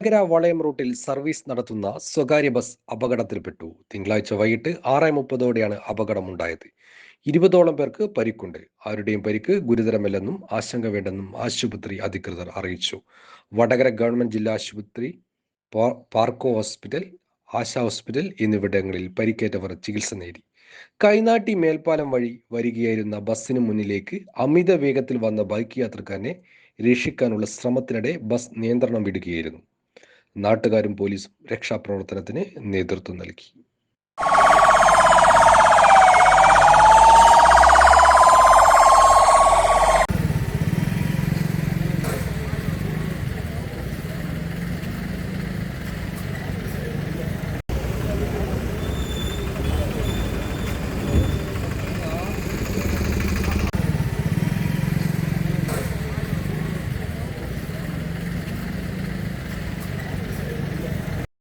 വടകര വളയം റൂട്ടിൽ സർവീസ് നടത്തുന്ന സ്വകാര്യ ബസ് അപകടത്തിൽപ്പെട്ടു. തിങ്കളാഴ്ച വൈകിട്ട് ആറ് മുപ്പതോടെയാണ് അപകടമുണ്ടായത്. ഇരുപതോളം പേർക്ക് പരിക്കുണ്ട്. ആരുടെയും പരിക്ക് ഗുരുതരമല്ലെന്നും ആശങ്ക വേണ്ടെന്നും ആശുപത്രി അധികൃതർ അറിയിച്ചു. വടകര ഗവൺമെന്റ് ജില്ലാ ആശുപത്രി പാർക്കോ ഹോസ്പിറ്റൽ ആശാ ഹോസ്പിറ്റൽ എന്നിവിടങ്ങളിൽ പരിക്കേറ്റവർ ചികിത്സ നേടി. കൈനാട്ടി മേൽപ്പാലം വഴി വരികയായിരുന്ന ബസ്സിന് മുന്നിലേക്ക് അമിത വേഗത്തിൽ വന്ന ബൈക്ക് യാത്രക്കാരനെ രക്ഷിക്കാനുള്ള ശ്രമത്തിനിടെ ബസ് നിയന്ത്രണം വിടുകയായിരുന്നു. നാട്ടുകാരും പോലീസും രക്ഷാപ്രവർത്തനത്തിന് നേതൃത്വം നൽകി.